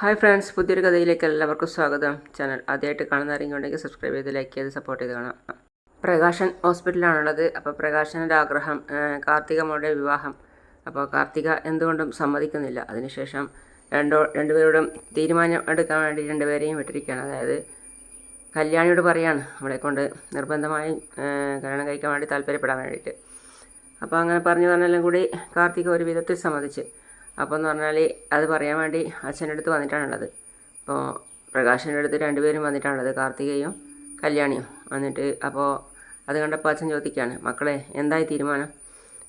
Hi friends പുതിയൊരു കഥയിലേക്ക് എല്ലാവർക്കും സ്വാഗതം. ചാനൽ ആദ്യമായിട്ട് കാണുന്ന ആരെങ്കിലും സബ്സ്ക്രൈബ് ചെയ്ത് ലൈക്ക് ചെയ്ത് സപ്പോർട്ട് ചെയ്ത് കാണാം. പ്രകാശൻ ഹോസ്പിറ്റലാണുള്ളത് അപ്പോൾ പ്രകാശന്റെ ആഗ്രഹം കാർത്തിക കാർത്തികമ്മയുടെ വിവാഹം. അപ്പോൾ കാർത്തിക എന്തുകൊണ്ടും സമ്മതിക്കുന്നില്ല. അതിനുശേഷം രണ്ടോ രണ്ടുപേരോടും തീരുമാനം എടുക്കാൻ വേണ്ടി രണ്ടുപേരെയും വിട്ടിരിക്കുകയാണ്. അതായത് കല്യാണിയോട് പറയാണ് അവളെ കൊണ്ട് നിർബന്ധമായും കല്യാണം കഴിക്കാൻ വേണ്ടി താല്പര്യപ്പെടാൻ വേണ്ടിയിട്ട്. അപ്പോൾ അങ്ങനെ പറഞ്ഞു പറഞ്ഞെല്ലാം കൂടി കാർത്തിക ഒരു വിധത്തിൽ സമ്മതിച്ച്. അപ്പോൾ എന്ന് പറഞ്ഞാൽ അത് പറയാൻ വേണ്ടി അച്ഛന്റെ അടുത്ത് വന്നിട്ടാണുള്ളത്. അപ്പോൾ പ്രകാശന്റെ അടുത്ത് രണ്ടുപേരും വന്നിട്ടാണുള്ളത് കാർത്തികയും കല്യാണിയും. വന്നിട്ട് അപ്പോൾ അത് കണ്ടപ്പോൾ അച്ഛൻ ചോദിക്കുകയാണ് മക്കളെ എന്തായി തീരുമാനം?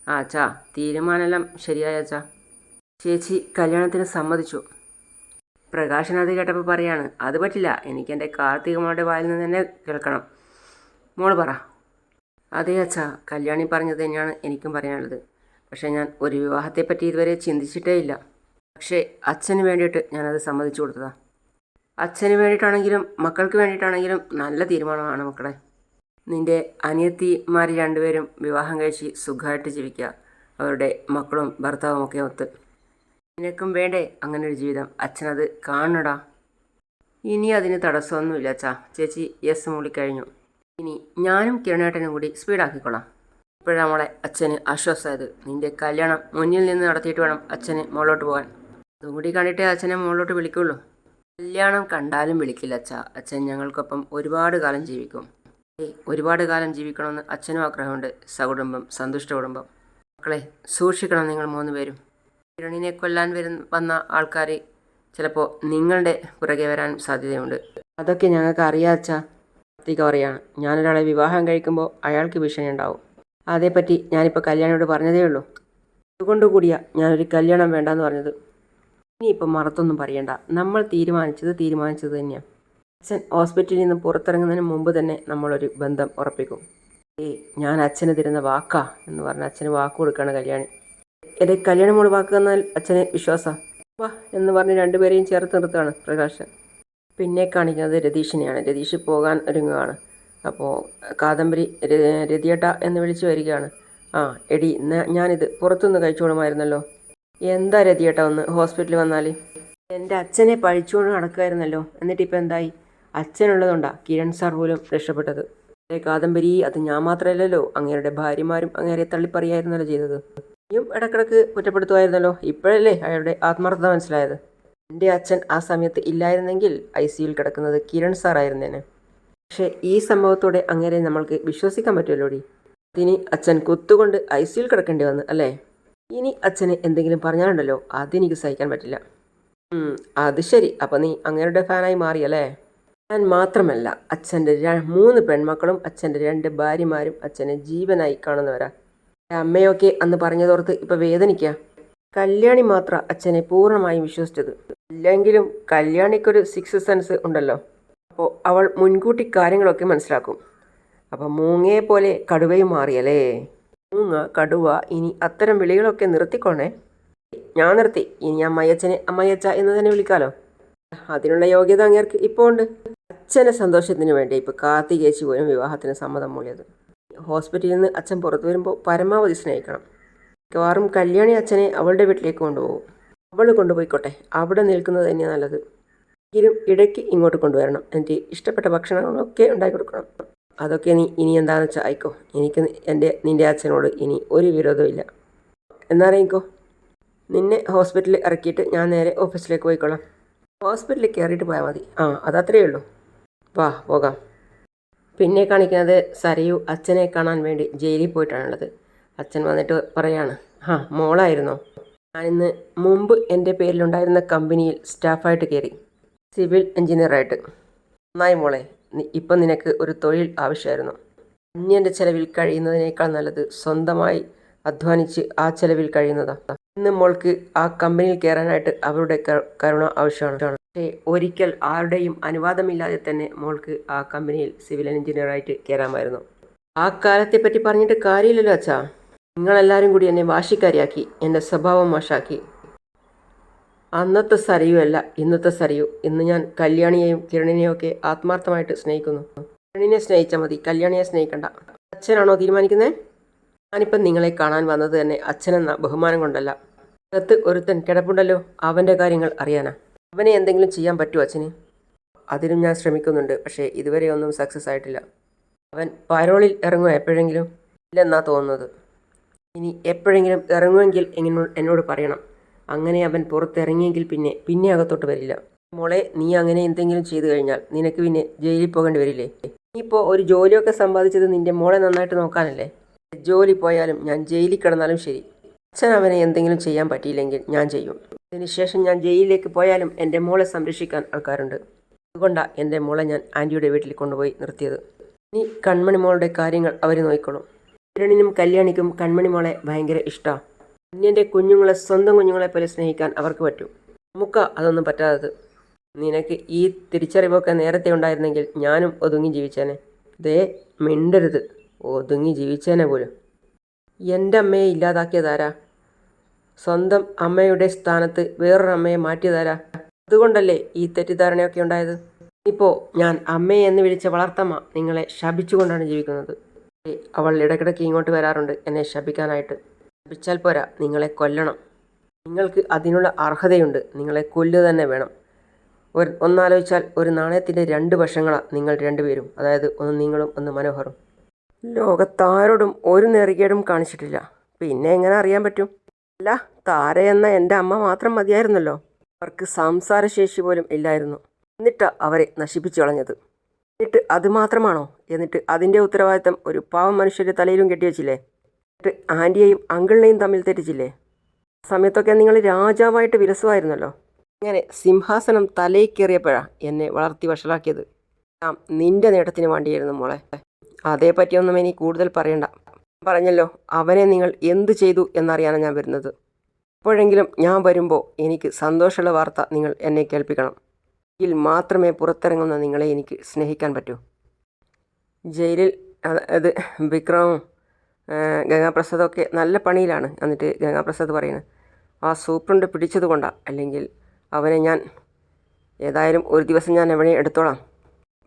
ആ അച്ഛാ തീരുമാനമെല്ലാം ശരിയായ അച്ഛാ. ചേച്ചി കല്യാണത്തിന് സമ്മതിച്ചു. പ്രകാശൻ അത് കേട്ടപ്പോൾ പറയാണ് അത് പറ്റില്ല എനിക്ക് എന്റെ കാർത്തികമ്മയുടെ വായിൽ നിന്ന് തന്നെ കേൾക്കണം. മോൾ പറ. അതെ അച്ഛാ കല്യാണി പറഞ്ഞത് തന്നെയാണ് എനിക്കും പറയാനുള്ളത്. പക്ഷേ ഞാൻ ഒരു വിവാഹത്തെപ്പറ്റി ഇതുവരെ ചിന്തിച്ചിട്ടേ ഇല്ല. പക്ഷേ അച്ഛന് വേണ്ടിയിട്ട് ഞാനത് സമ്മതിച്ചു കൊടുത്തതാ. അച്ഛന് വേണ്ടിയിട്ടാണെങ്കിലും മക്കൾക്ക് വേണ്ടിയിട്ടാണെങ്കിലും നല്ല തീരുമാനമാണ് മക്കളെ. നിന്റെ അനിയത്തിമാർ രണ്ടുപേരും വിവാഹം കഴിച്ച് സുഖമായിട്ട് ജീവിക്കുക. അവരുടെ മക്കളും ഭർത്താവും ഒക്കെ ഒത്ത്. നിനക്കും വേണ്ടേ അങ്ങനെ ഒരു ജീവിതം. അച്ഛനത് കാണണടാ. ഇനി അതിന് തടസ്സമൊന്നുമില്ല അച്ഛാ. ചേച്ചി യെസ് മൂളിക്കഴിഞ്ഞു. ഇനി ഞാനും കിരണേട്ടനും കൂടി സ്പീഡാക്കിക്കൊള്ളാം ഇപ്പോഴാണ് മോളെ അച്ഛന് ആശ്വാസമായത് നിന്റെ കല്യാണം മുന്നിൽ നിന്ന് നടത്തിയിട്ട് വേണം അച്ഛന് മുകളിലോട്ട് പോകാൻ. അതുകൂടി കണ്ടിട്ടേ അച്ഛനെ മുകളിലോട്ട് വിളിക്കുള്ളൂ. കല്യാണം കണ്ടാലും വിളിക്കില്ല അച്ഛ. അച്ഛൻ ഞങ്ങൾക്കൊപ്പം ഒരുപാട് കാലം ജീവിക്കും. ഒരുപാട് കാലം ജീവിക്കണമെന്ന് അച്ഛനും ആഗ്രഹമുണ്ട്. സകുടുംബം സന്തുഷ്ട കുടുംബം. മക്കളെ സൂക്ഷിക്കണം നിങ്ങൾ മൂന്ന് പേരും. കിരണിനെ കൊല്ലാൻ വരുന്ന വന്ന ആൾക്കാർ ചിലപ്പോൾ നിങ്ങളുടെ പുറകെ വരാൻ സാധ്യതയുണ്ട്. അതൊക്കെ ഞങ്ങൾക്ക് അറിയാം അച്ഛാ. കാർത്തിക പറയാണ് ഞാനൊരാളെ വിവാഹം കഴിക്കുമ്പോൾ അയാൾക്ക് ഭീഷണി ഉണ്ടാവും. അതേപ്പറ്റി ഞാനിപ്പോൾ കല്യാണിയോട് പറഞ്ഞതേ ഉള്ളൂ. അതുകൊണ്ട് കൂടിയാ ഞാനൊരു കല്യാണം വേണ്ടാന്ന് പറഞ്ഞത്. ഇനിയിപ്പോൾ മറത്തൊന്നും പറയണ്ട. നമ്മൾ തീരുമാനിച്ചത് തീരുമാനിച്ചത് തന്നെയാണ് അച്ഛൻ ഹോസ്പിറ്റലിൽ നിന്ന് പുറത്തിറങ്ങുന്നതിന് മുമ്പ് തന്നെ നമ്മളൊരു ബന്ധം ഉറപ്പിക്കും. ഏ ഞാൻ അച്ഛന് തരുന്ന വാക്കാ എന്ന് പറഞ്ഞ് അച്ഛന് വാക്ക് കൊടുക്കുകയാണ് കല്യാണി. എന്റെ കല്യാണം മോൾ വാക്ക് തന്നാൽ അച്ഛന് വിശ്വാസം. വാ എന്ന് പറഞ്ഞ് രണ്ടുപേരെയും ചേർത്ത് നിർത്തുകയാണ് പ്രകാശൻ. പിന്നെ കാണിക്കുന്നത് രതീഷിനെയാണ്. രതീഷ് പോകാൻ ഒരുങ്ങുകയാണ് അപ്പോൾ കാദംബരി രതിയേട്ട എന്ന് വിളിച്ചു വരികയാണ്. ആ എടി ഞാനിത് പുറത്തുനിന്ന് കഴിച്ചോളുമായിരുന്നല്ലോ എന്താ രതിയേട്ട ഒന്ന് ഹോസ്പിറ്റലിൽ വന്നാൽ എന്റെ അച്ഛനെ പഴിച്ചുകൊണ്ട് നടക്കുമായിരുന്നല്ലോ. എന്നിട്ട് ഇപ്പം എന്തായി? അച്ഛനുള്ളതുകൊണ്ടാ കിരൺ സാർ പോലും രക്ഷപ്പെട്ടത്. കാദംബരി അത് ഞാൻ മാത്രമല്ലല്ലോ. അങ്ങേരുടെ ഭാര്യമാരും അങ്ങേരെ തള്ളിപ്പറയായിരുന്നല്ലോ ചെയ്തത്. നീയും ഇടക്കിടക്ക് കുറ്റപ്പെടുത്തുമായിരുന്നല്ലോ. ഇപ്പോഴല്ലേ അയാളുടെ ആത്മാർത്ഥത മനസ്സിലായത്. എന്റെ അച്ഛൻ ആ സമയത്ത് ഇല്ലായിരുന്നെങ്കിൽ ഐ സിയിൽ കിടക്കുന്നത് കിരൺ സാർ ആയിരുന്നേനെ. പക്ഷേ ഈ സംഭവത്തോടെ അങ്ങനെ നമ്മൾക്ക് വിശ്വസിക്കാൻ പറ്റുമല്ലോടി? ഇനി അച്ഛൻ കുത്തുകൊണ്ട് ഐ സിയിൽ കിടക്കേണ്ടി വന്നു അല്ലേ? ഇനി അച്ഛന് എന്തെങ്കിലും പറഞ്ഞാലുണ്ടല്ലോ അതെനിക്ക് സഹിക്കാൻ പറ്റില്ല. അത് ശരി. അപ്പം നീ അങ്ങയുടെ ഫാനായി മാറിയല്ലേ ഞാൻ മാത്രമല്ല അച്ഛന്റെ മൂന്ന് പെൺമക്കളും അച്ഛന്റെ രണ്ട് ഭാര്യമാരും അച്ഛനെ ജീവനായി കാണുന്നവരാ. അമ്മയൊക്കെ അന്ന് പറഞ്ഞതോർത്ത് ഇപ്പം വേദനിക്കുക കല്യാണി മാത്ര അച്ഛനെ പൂർണമായും വിശ്വസിച്ചത്. ഇല്ലെങ്കിലും കല്യാണിക്കൊരു സിക്സ് സെൻസ് ഉണ്ടല്ലോ. അപ്പോൾ അവൾ മുൻകൂട്ടി കാര്യങ്ങളൊക്കെ മനസ്സിലാക്കും. അപ്പോൾ മൂങ്ങയെ പോലെ കടുവയും മാറിയല്ലേ? മൂങ്ങ കടുവ ഇനി അത്തരം വിളികളൊക്കെ നിർത്തിക്കോണേ. ഞാൻ നിർത്തി. ഇനി അമ്മയച്ചനെ അമ്മയച്ച എന്ന് തന്നെ വിളിക്കാലോ. അതിനുള്ള യോഗ്യത അങ്ങേർക്ക് ഇപ്പോൾ ഉണ്ട്. അച്ഛന്റെ സന്തോഷത്തിന് വേണ്ടി ഇപ്പോൾ കാർത്തികേച്ചി പോലും വിവാഹത്തിന് സമ്മതം മൂളിയത്. ഹോസ്പിറ്റലിൽ നിന്ന് അച്ഛൻ പുറത്തു വരുമ്പോൾ പരമാവധി സ്നേഹിക്കണം. മിക്കവാറും കല്യാണി അച്ഛനെ അവളുടെ വീട്ടിലേക്ക് കൊണ്ടുപോകും. അവൾ കൊണ്ടുപോയിക്കോട്ടെ. അവിടെ നിൽക്കുന്നത് തന്നെയാണ് നല്ലത്. എങ്കിലും ഇടയ്ക്ക് ഇങ്ങോട്ട് കൊണ്ടുവരണം. എനിക്ക് ഇഷ്ടപ്പെട്ട ഭക്ഷണങ്ങളൊക്കെ ഉണ്ടാക്കി കൊടുക്കണം. അതൊക്കെ നീ ഇനി എന്താണെന്ന് വെച്ചാൽ ആയിക്കോ എനിക്ക് എന്റെ നിന്റെ അച്ഛനോട് ഇനി ഒരു വിരോധമില്ല എന്നറിയിക്കോ നിന്നെ ഹോസ്പിറ്റലിൽ ഇറക്കിയിട്ട് ഞാൻ നേരെ ഓഫീസിലേക്ക് പോയിക്കോളാം. ഹോസ്പിറ്റലിൽ കയറിയിട്ട് പോയാൽ മതി. ആ അതത്രയേ ഉള്ളൂ. വാ പോകാം. പിന്നെ കാണിക്കുന്നത് സരയു അച്ഛനെ കാണാൻ വേണ്ടി ജയിലിൽ പോയിട്ടാണുള്ളത് അച്ഛൻ വന്നിട്ട് പറയാണ് ആ മോളായിരുന്നോ? ഞാനിന്ന് മുമ്പ് എന്റെ പേരിലുണ്ടായിരുന്ന കമ്പനിയിൽ സ്റ്റാഫായിട്ട് കയറി. സിവിൽ എഞ്ചിനീയറായിട്ട്. നന്നായി മോളെ. ഇപ്പം നിനക്ക് ഒരു തൊഴിൽ ആവശ്യമായിരുന്നു. അന്യന്റെ ചെലവിൽ കഴിയുന്നതിനേക്കാൾ നല്ലത് സ്വന്തമായി അധ്വാനിച്ച് ആ ചെലവിൽ കഴിയുന്നതാണ് ഇന്ന് മോൾക്ക് ആ കമ്പനിയിൽ കയറാനായിട്ട് അവരുടെ കരുണ ആവശ്യമാണ്. പക്ഷേ ഒരിക്കൽ ആരുടെയും അനുവാദമില്ലാതെ തന്നെ മോൾക്ക് ആ കമ്പനിയിൽ സിവിൽ എഞ്ചിനീയറായിട്ട് കയറാമായിരുന്നു. ആ കാലത്തെ പറ്റി പറഞ്ഞിട്ട് കാര്യമില്ലല്ലോ അച്ഛാ. നിങ്ങളെല്ലാവരും കൂടി എന്നെ വാശിക്കാരിയാക്കി എന്റെ സ്വഭാവം മോശാക്കി. അന്നത്തെ സരയു അല്ല ഇന്നത്തെ സരയു. ഇന്ന് ഞാൻ കല്യാണിയെയും കിരണിനെയും ഒക്കെ ആത്മാർത്ഥമായിട്ട് സ്നേഹിക്കുന്നു. കിരണിനെ സ്നേഹിച്ചാൽ മതി കല്യാണിയെ സ്നേഹിക്കണ്ട. അച്ഛനാണോ തീരുമാനിക്കുന്നത് ഞാനിപ്പം നിങ്ങളെ കാണാൻ വന്നത് തന്നെ അച്ഛനെന്ന ബഹുമാനം കൊണ്ടല്ല. അകത്ത് ഒരുത്തൻ കിടപ്പുണ്ടല്ലോ അവന്റെ കാര്യങ്ങൾ അറിയാനാ. അവനെ എന്തെങ്കിലും ചെയ്യാൻ പറ്റുമോ അച്ഛന്? അതിനും ഞാൻ ശ്രമിക്കുന്നുണ്ട് പക്ഷേ ഇതുവരെ ഒന്നും സക്സസ് ആയിട്ടില്ല. അവൻ പരോളിൽ ഇറങ്ങുമോ എപ്പോഴെങ്കിലും? ഇല്ലെന്നാ തോന്നുന്നത്. ഇനി എപ്പോഴെങ്കിലും ഇറങ്ങുമെങ്കിൽ എന്നോട് പറയണം. അങ്ങനെ അവൻ പുറത്തിറങ്ങിയെങ്കിൽ പിന്നെ പിന്നെ അകത്തോട്ട് വരില്ല. മോളെ നീ അങ്ങനെ എന്തെങ്കിലും ചെയ്തു കഴിഞ്ഞാൽ നിനക്ക് പിന്നെ ജയിലിൽ പോകേണ്ടി വരില്ലേ? നീ ഇപ്പോൾ ഒരു ജോലിയൊക്കെ സമ്പാദിച്ചത് നിന്റെ മോളെ നന്നായിട്ട് നോക്കാനല്ലേ? ജോലി പോയാലും ഞാൻ ജയിലിൽ കിടന്നാലും ശരി. അച്ഛൻ അവനെ എന്തെങ്കിലും ചെയ്യാൻ പറ്റിയില്ലെങ്കിൽ ഞാൻ ചെയ്യും. അതിനുശേഷം ഞാൻ ജയിലിലേക്ക് പോയാലും എന്റെ മോളെ സംരക്ഷിക്കാൻ ആൾക്കാരുണ്ട്. അതുകൊണ്ടാണ് എന്റെ മോളെ ഞാൻ ആന്റിയുടെ വീട്ടിൽ കൊണ്ടുപോയി നിർത്തിയത്. ഇനി കൺമണി മോളുടെ കാര്യങ്ങൾ അവർ നോക്കിക്കോളും. കിരണിനും കല്യാണിക്കും കൺമണി മോളെ ഭയങ്കര ഇഷ്ടമാണ് അന്യന്റെ കുഞ്ഞുങ്ങളെ സ്വന്തം കുഞ്ഞുങ്ങളെ പോലെ സ്നേഹിക്കാൻ അവർക്ക് പറ്റും. നമുക്ക് അതൊന്നും പറ്റാത്തത്. നിനക്ക് ഈ തിരിച്ചറിവൊക്കെ നേരത്തെ ഉണ്ടായിരുന്നെങ്കിൽ ഞാനും ഒതുങ്ങി ജീവിച്ചേനെ. ദേ മിണ്ടരുത്. ഒതുങ്ങി ജീവിച്ചേനെ പോലും. എന്റെ അമ്മയെ ഇല്ലാതാക്കിയതാരാ? സ്വന്തം അമ്മയുടെ സ്ഥാനത്ത് വേറൊരു അമ്മയെ മാറ്റിയതാരാ? അതുകൊണ്ടല്ലേ ഈ തെറ്റിദ്ധാരണയൊക്കെ ഉണ്ടായത്? ഇപ്പോൾ ഞാൻ അമ്മയെ എന്ന് വിളിച്ച വളർത്തമ്മ നിങ്ങളെ ശപിച്ചുകൊണ്ടാണ് ജീവിക്കുന്നത്. അവൾ ഇടയ്ക്കിടയ്ക്ക് ഇങ്ങോട്ട് വരാറുണ്ട് എന്നെ ശപിക്കാനായിട്ട്. ശപിച്ചാൽ പോരാ നിങ്ങളെ കൊല്ലണം. നിങ്ങൾക്ക് അതിനുള്ള അർഹതയുണ്ട് നിങ്ങളെ കൊല്ലുക തന്നെ വേണം. ഒരു ഒന്നാലോചിച്ചാൽ ഒരു നാണയത്തിന്റെ രണ്ട് വശങ്ങളാണ് നിങ്ങൾ രണ്ടുപേരും അതായത് ഒന്ന് നിങ്ങളും ഒന്ന് മനോഹറും. ലോകത്താരോടും ഒരു നെറികേടും കാണിച്ചിട്ടില്ല. പിന്നെ എങ്ങനെ അറിയാൻ പറ്റും? അല്ല താര എന്ന എന്റെ അമ്മ മാത്രം മതിയായിരുന്നല്ലോ. അവർക്ക് സംസാരശേഷി പോലും ഇല്ലായിരുന്നു. എന്നിട്ട് അവരെ നശിപ്പിച്ചു കളഞ്ഞത്. എന്നിട്ട് അത് മാത്രമാണോ? എന്നിട്ട് അതിന്റെ ഉത്തരവാദിത്തം ഒരു പാവം മനുഷ്യന്റെ തലയിലും കെട്ടിവെച്ചില്ലേ? ആന്റിയെയും അങ്കിളിനെയും തമ്മിൽ തെറ്റിച്ചില്ലേ? സമയത്തൊക്കെ നിങ്ങൾ രാജാവായിട്ട് വിലസുമായിരുന്നല്ലോ ഇങ്ങനെ സിംഹാസനം തലയിൽ എന്നെ വളർത്തി വഷളാക്കിയത്. ഞാൻ നിന്റെ നേട്ടത്തിന് വേണ്ടിയായിരുന്നു മോളെ. അതേപ്പറ്റിയൊന്നും ഇനി കൂടുതൽ പറയണ്ട. പറഞ്ഞല്ലോ അവനെ നിങ്ങൾ എന്ത് ചെയ്തു എന്നറിയാനാണ് ഞാൻ വരുന്നത്. എപ്പോഴെങ്കിലും ഞാൻ വരുമ്പോൾ എനിക്ക് സന്തോഷമുള്ള വാർത്ത നിങ്ങൾ എന്നെ കേൾപ്പിക്കണം. ഇതിൽ മാത്രമേ പുറത്തിറങ്ങുന്ന നിങ്ങളെ എനിക്ക് സ്നേഹിക്കാൻ പറ്റൂ. ജയിലിൽ അത് വിക്രമും ഗംഗാപ്രസാദൊക്കെ നല്ല പണിയിലാണ് എന്നിട്ട് ഗംഗാപ്രസാദ് പറയുന്നത്. ആ സൂപ്രണ്ട് പിടിച്ചത് കൊണ്ടാണ് അല്ലെങ്കിൽ അവനെ ഞാൻ ഏതായാലും ഒരു ദിവസം ഞാൻ എവിടെ എടുത്തോളാം.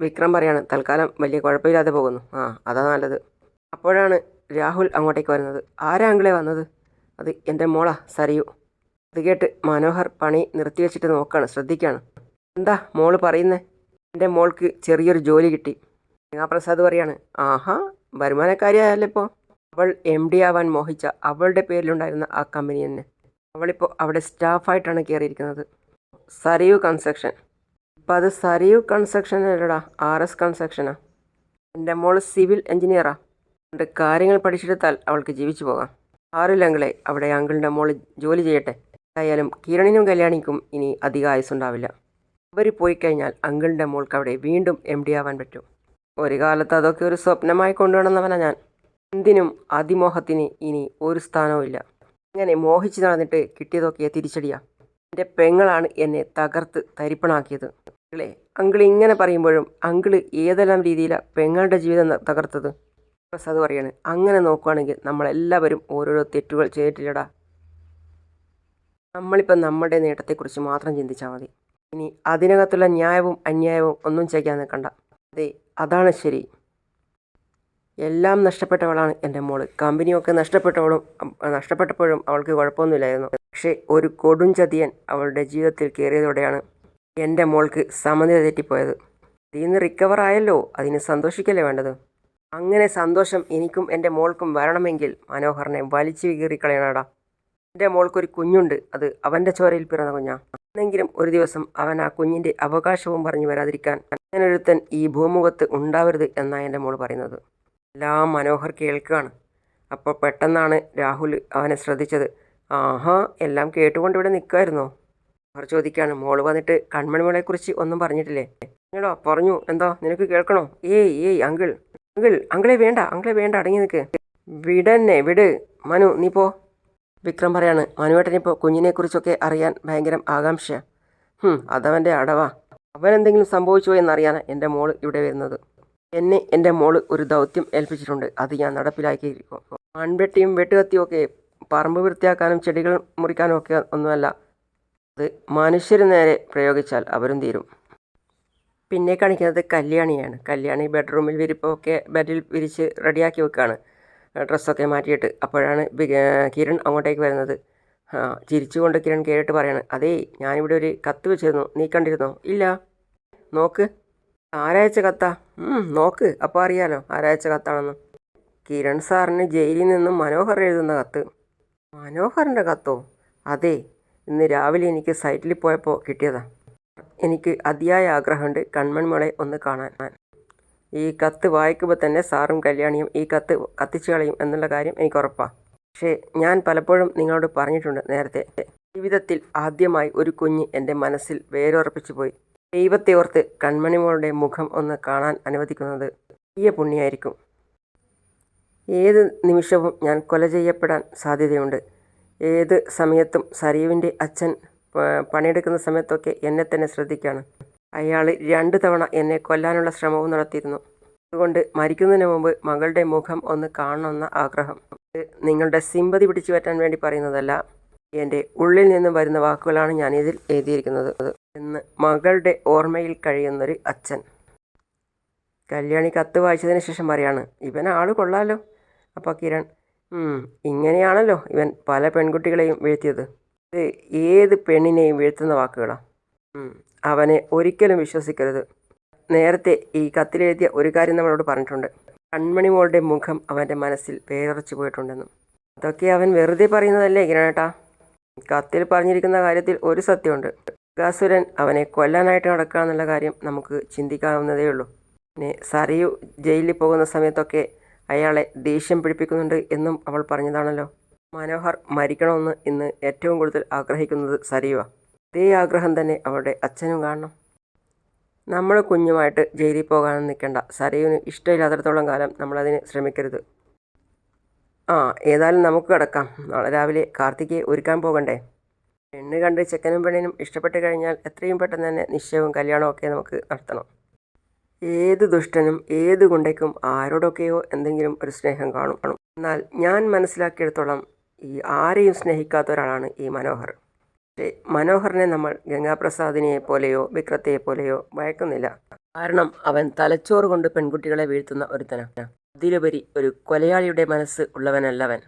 വിക്രം പറയാണ് തൽക്കാലം വലിയ കുഴപ്പമില്ലാതെ പോകുന്നു. ആ അതാ നല്ലത്. അപ്പോഴാണ് രാഹുൽ അങ്ങോട്ടേക്ക് വരുന്നത്. ആരാങ്കിളെ വന്നത്? അത് എന്റെ മോളാ സരിയു. അത് കേട്ട് മനോഹർ പണി നിർത്തി വെച്ചിട്ട് നോക്കുകയാണ് ശ്രദ്ധിക്കുകയാണ് എന്താ മോൾ പറയുന്നേ? എന്റെ മോൾക്ക് ചെറിയൊരു ജോലി കിട്ടി. ഗംഗാപ്രസാദ് പറയാണ് ആഹാ വരുമാനക്കാരിയായല്ലോ ഇപ്പോൾ അവൾ എം ഡി ആവാൻ മോഹിച്ച അവളുടെ പേരിലുണ്ടായിരുന്ന ആ കമ്പനി തന്നെ. അവളിപ്പോൾ അവിടെ സ്റ്റാഫായിട്ടാണ് കയറിയിരിക്കുന്നത് സരയു കൺസ്ട്രക്ഷൻ ഇപ്പം അത് സരയു കൺസ്ട്രക്ഷൻ അല്ലടാ ആർ എസ് കൺസ്ട്രക്ഷനാ എന്റെ മോൾ സിവിൽ എഞ്ചിനീയറാ എന്റെ കാര്യങ്ങൾ പഠിച്ചെടുത്താൽ അവൾക്ക് ജീവിച്ചു പോകാം. ആറില്ലെങ്കിലെ അവിടെ അങ്കിളിന്റെ മോൾ ജോലി ചെയ്യട്ടെ. എന്തായാലും കിരണിനും കല്യാണിക്കും ഇനി അധിക ആയുസ്സുണ്ടാവില്ല. അവർ പോയി കഴിഞ്ഞാൽ അങ്കിളിന്റെ മോൾക്ക് അവിടെ വീണ്ടും എം ഡി ആവാൻ പറ്റും. ഒരു കാലത്ത് അതൊക്കെ ഒരു സ്വപ്നമായി കൊണ്ടുവരണമെന്നവനാണ് ഞാൻ. എന്തിനും അതിമോഹത്തിന് ഇനി ഒരു സ്ഥാനവും ഇല്ല ഇങ്ങനെ മോഹിച്ച് നടന്നിട്ട് കിട്ടിയതൊക്കെ തിരിച്ചടിയാ. എന്റെ പെങ്ങളാണ് എന്നെ തകർത്ത് തരിപ്പണാക്കിയത്. അങ്കിളെ അങ്കിൾ ഇങ്ങനെ പറയുമ്പോഴും അങ്കിൾ ഏതെല്ലാം രീതിയിലാണ് പെങ്ങളുടെ ജീവിതം തകർത്തത് തകർത്തത്? പ്രസാദ് പറയാണ് അങ്ങനെ നോക്കുകയാണെങ്കിൽ നമ്മളെല്ലാവരും ഓരോരോ തെറ്റുകൾ ചെയ്തിട്ടില്ലടാ. നമ്മളിപ്പോൾ നമ്മുടെ നേട്ടത്തെക്കുറിച്ച് മാത്രം ചിന്തിച്ചാൽ മതി. ഇനി അതിനകത്തുള്ള ന്യായവും അന്യായവും ഒന്നും ചെയ്യാൻ നിൽക്കണ്ട. അതെ അതാണ് ശരി. എല്ലാം നഷ്ടപ്പെട്ടവളാണ് എന്റെ മോൾ. കമ്പനിയൊക്കെ നഷ്ടപ്പെട്ടവളും നഷ്ടപ്പെട്ടപ്പോഴും അവൾക്ക് കുഴപ്പമൊന്നുമില്ലായിരുന്നു. പക്ഷേ ഒരു കൊടും ചതിയൻ അവളുടെ ജീവിതത്തിൽ കയറിയതോടെയാണ് എന്റെ മോൾക്ക് സമനില തെറ്റിപ്പോയത്. ഇതിൽ റിക്കവർ ആയല്ലോ. അതിന് സന്തോഷിക്കല്ലേ വേണ്ടത്? അങ്ങനെ സന്തോഷം എനിക്കും എന്റെ മോൾക്കും വരണമെങ്കിൽ മനോഹറിനെ വലിച്ചു കീറിക്കളയണടാ. എന്റെ മോൾക്കൊരു കുഞ്ഞുണ്ട്. അത് അവന്റെ ചോരയിൽ പിറന്ന കുഞ്ഞാ. എന്നെങ്കിലും ഒരു ദിവസം അവൻ ആ കുഞ്ഞിന്റെ അവകാശവും പറഞ്ഞു വരാതിരിക്കാൻ അങ്ങനൊരുത്തൻ ഈ ഭൂമുഖത്ത് ഉണ്ടാവരുത് എന്നാണ് എന്റെ മോൾ പറയുന്നത്. എല്ലാം മനോഹർ കേൾക്കുകയാണ് അപ്പോൾ പെട്ടെന്നാണ് രാഹുൽ അവനെ ശ്രദ്ധിച്ചത്. ആഹാ എല്ലാം കേട്ടുകൊണ്ട് ഇവിടെ നിൽക്കുമായിരുന്നോ അവർ ചോദിക്കുകയാണ് മോൾ വന്നിട്ട് കൺമണിമോളെക്കുറിച്ച് ഒന്നും പറഞ്ഞിട്ടില്ലേ? നിങ്ങളോ പറഞ്ഞു. എന്താ? നിനക്ക് കേൾക്കണോ? ഏയ് ഏയ് അങ്കിൾ. അങ്കിൾ അങ്കിളെ വേണ്ട അങ്കിളെ വേണ്ട അടങ്ങി നിൽക്ക് വിടന്നെ വിട്. മനു നീ പോ. വിക്രം പറയാണ്. മനുവേട്ടനിപ്പോൾ കുഞ്ഞിനെക്കുറിച്ചൊക്കെ അറിയാൻ ഭയങ്കര ആകാംക്ഷ ഹും, അതവന്റെ അടവാ. അവനെന്തെങ്കിലും സംഭവിച്ചോ എന്നറിയാനാണ് എന്റെ മോൾ ഇവിടെ വരുന്നത്. എന്നെ എന്റെ മോൾ ഒരു ദൗത്യം ഏൽപ്പിച്ചിട്ടുണ്ട്. അത് ഞാൻ നടപ്പിലാക്കിയിരിക്കും മൺവെട്ടിയും വെട്ടുകത്തിയും ഒക്കെ പറമ്പ് വൃത്തിയാക്കാനും ചെടികൾ മുറിക്കാനും ഒക്കെ ഒന്നുമല്ല. അത് മനുഷ്യർ നേരെ പ്രയോഗിച്ചാൽ അവരും തീരും. പിന്നെ കാണിക്കുന്നത് കല്യാണിയാണ്. കല്യാണി ബെഡ്റൂമിൽ വിരിപ്പൊക്കെ ബെഡിൽ വിരിച്ച് റെഡിയാക്കി വെക്കുകയാണ് ഡ്രസ്സൊക്കെ മാറ്റിയിട്ട് അപ്പോഴാണ് കിരൺ അങ്ങോട്ടേക്ക് വരുന്നത്. ചിരിച്ചുകൊണ്ട് കിരൺ കേട്ടിട്ട് പറയാണ് അതേ ഞാനിവിടെ ഒരു കത്ത് വെച്ചിരുന്നു. നീ കണ്ടിരുന്നോ? ഇല്ല. നോക്ക്. ആരയച്ച കത്താ? നോക്ക് അപ്പോൾ അറിയാലോ ആരയച്ച കത്താണെന്ന്. കിരൺ സാറിന് ജയിലിൽ നിന്ന് മനോഹർ എഴുതുന്ന കത്ത്. മനോഹറിന്റെ കത്തോ? അതെ ഇന്ന് രാവിലെ എനിക്ക് സൈറ്റിൽ പോയപ്പോൾ കിട്ടിയതാ. എനിക്ക് അതിയായ ആഗ്രഹമുണ്ട് കൺമൺമുളെ ഒന്ന് കാണാൻ. ഈ കത്ത് വായിക്കുമ്പോൾ തന്നെ സാറും കല്യാണിയും ഈ കത്ത് കത്തിച്ചു കളയും എന്നുള്ള കാര്യം എനിക്ക് ഉറപ്പാണ് പക്ഷേ ഞാൻ പലപ്പോഴും നിങ്ങളോട് പറഞ്ഞിട്ടുണ്ട് നേരത്തെ. ജീവിതത്തിൽ ആദ്യമായി ഒരു കുഞ്ഞ് എന്റെ മനസ്സിൽ വേരുറപ്പിച്ചു പോയി. ദൈവത്തെ ഓർത്ത് കൺമണിമോളുടെ മുഖം ഒന്ന് കാണാൻ അനുവദിക്കുന്നത് വലിയ പുണ്യായിരിക്കും. ഏത് നിമിഷവും ഞാൻ കൊല ചെയ്യപ്പെടാൻ സാധ്യതയുണ്ട്. ഏത് സമയത്തും സരീവിന്റെ അച്ഛൻ പണിയെടുക്കുന്ന സമയത്തൊക്കെ എന്നെ തന്നെ ശ്രദ്ധിക്കുകയാണ് അയാൾ രണ്ട് തവണ എന്നെ കൊല്ലാനുള്ള ശ്രമവും നടത്തിയിരുന്നു. അതുകൊണ്ട് മരിക്കുന്നതിന് മുമ്പ് മകളുടെ മുഖം ഒന്ന് കാണണമെന്ന ആഗ്രഹം. നിങ്ങളുടെ സിമ്പതി പിടിച്ചു പറ്റാൻ വേണ്ടി പറയുന്നതല്ല. എന്റെ ഉള്ളിൽ നിന്നും വരുന്ന വാക്കുകളാണ് ഞാൻ ഇതിൽ എഴുതിയിരിക്കുന്നത്. എന്ന് മകളുടെ ഓർമ്മയിൽ കഴിയുന്നൊരു അച്ഛൻ. കല്യാണി കത്ത് വായിച്ചതിന് ശേഷം പറയാണ് ഇവൻ ആൾ കൊള്ളാലോ? അപ്പോൾ കിരൺ ഇങ്ങനെയാണല്ലോ ഇവൻ പല പെൺകുട്ടികളെയും വീഴ്ത്തിയത്. ഇത് ഏത് പെണ്ണിനെയും വീഴ്ത്തുന്ന വാക്കുകളാണ് അവനെ ഒരിക്കലും വിശ്വസിക്കരുത്. നേരത്തെ ഈ കത്തിലെഴുതിയ ഒരു കാര്യം നമ്മളോട് പറഞ്ഞിട്ടുണ്ട്. കൺമണി മോളുടെ മുഖം അവന്റെ മനസ്സിൽ പേരറച്ചു പോയിട്ടുണ്ടെന്നും. അതൊക്കെ അവൻ വെറുതെ പറയുന്നതല്ലേ കിരണേട്ടാ? കത്തിൽ പറഞ്ഞിരിക്കുന്ന കാര്യത്തിൽ ഒരു സത്യമുണ്ട്. ഗാസുരൻ അവനെ കൊല്ലാനായിട്ട് നടക്കുക എന്നുള്ള കാര്യം നമുക്ക് ചിന്തിക്കാവുന്നതേ ഉള്ളൂ. പിന്നെ സറിയു ജയിലിൽ പോകുന്ന സമയത്തൊക്കെ അയാളെ ദേഷ്യം പിടിപ്പിക്കുന്നുണ്ട് എന്നും അവൾ പറഞ്ഞതാണല്ലോ. മനോഹർ മരിക്കണമെന്ന് ഇന്ന് ഏറ്റവും കൂടുതൽ ആഗ്രഹിക്കുന്നത് സരിയുവ. അതേ ആഗ്രഹം തന്നെ അവളുടെ അച്ഛനും കാണണം. നമ്മൾ കുഞ്ഞുമായിട്ട് ജയിലിൽ പോകാനൊന്നും നിൽക്കേണ്ട. സരയുവിന് ഇഷ്ടമില്ലാത്തടത്തോളം കാലം നമ്മളതിന് ശ്രമിക്കരുത്. ആ ഏതായാലും നമുക്ക് കിടക്കാം. നാളെ രാവിലെ കാർത്തികയെ ഒരുക്കാൻ പോകണ്ടേ? പെണ്ണ് കണ്ട് ചെക്കനും പെണ്ണിനും ഇഷ്ടപ്പെട്ട് കഴിഞ്ഞാൽ എത്രയും പെട്ടെന്ന് തന്നെ നിശ്ചയവും കല്യാണമൊക്കെ നമുക്ക് നടത്തണം. ഏത് ദുഷ്ടനും ഏത് ഗുണ്ടയ്ക്കും ആരോടൊക്കെയോ എന്തെങ്കിലും ഒരു സ്നേഹം കാണും. എന്നാൽ ഞാൻ മനസ്സിലാക്കിയെടുത്തോളം ഈ ആരെയും സ്നേഹിക്കാത്ത ഒരാളാണ് ഈ മനോഹർ. പക്ഷേ മനോഹറിനെ നമ്മൾ ഗംഗാപ്രസാദിനെ പോലെയോ വിക്രത്തെ പോലെയോ ഭയക്കുന്നില്ല. കാരണം അവൻ തലച്ചോറ് കൊണ്ട് പെൺകുട്ടികളെ വീഴ്ത്തുന്ന ഒരുത്തനാണ്. അതിലുപരി ഒരു കൊലയാളിയുടെ മനസ്സ് ഉള്ളവനല്ലവൻ.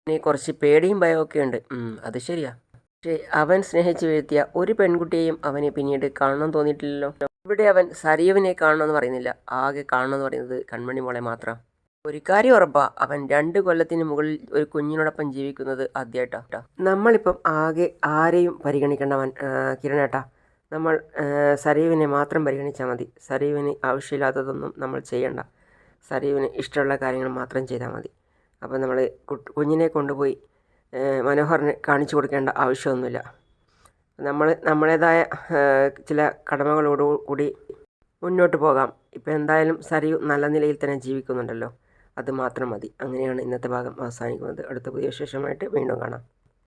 അവനെ കുറച്ച് പേടിയും ഭയമൊക്കെ ഉണ്ട്. അത് ശരിയാ. പക്ഷേ അവൻ സ്നേഹിച്ച് വീഴ്ത്തിയ ഒരു പെൺകുട്ടിയെയും അവനെ പിന്നീട് കാണണം തോന്നിയിട്ടില്ലല്ലോ. ഇവിടെ അവൻ സരീവിനെ കാണണമെന്ന് പറയുന്നില്ല. ആകെ കാണണമെന്ന് പറയുന്നത് കൺമണി മോളെ മാത്രം. ഒരു കാര്യം ഉറപ്പാ അവൻ രണ്ട് കൊല്ലത്തിന് മുകളിൽ ഒരു കുഞ്ഞിനോടൊപ്പം ജീവിക്കുന്നത് ആദ്യമായിട്ടാ നമ്മളിപ്പം ആകെ ആരെയും പരിഗണിക്കേണ്ടവൻ കിരണേട്ടാ. നമ്മൾ സരീവിനെ മാത്രം പരിഗണിച്ചാൽ മതി. സരീവിന് ആവശ്യമില്ലാത്തതൊന്നും നമ്മൾ ചെയ്യണ്ട. സരീവിന് ഇഷ്ടമുള്ള കാര്യങ്ങൾ മാത്രം ചെയ്താൽ മതി. അപ്പോൾ നമ്മൾ കുഞ്ഞിനെ കൊണ്ടുപോയി മനോഹറിന് കാണിച്ചു കൊടുക്കേണ്ട ആവശ്യമൊന്നുമില്ല. നമ്മൾ നമ്മുടേതായ ചില കടമകളോട് കൂടി മുന്നോട്ട് പോകാം. ഇപ്പം എന്തായാലും സരിയു നല്ല നിലയിൽ തന്നെ ജീവിക്കുന്നുണ്ടല്ലോ. അത് മാത്രം മതി. അങ്ങനെയാണ് ഇന്നത്തെ ഭാഗം അവസാനിക്കുന്നത്. അടുത്ത പുതിയ വിശേഷമായിട്ട് വീണ്ടും കാണാം.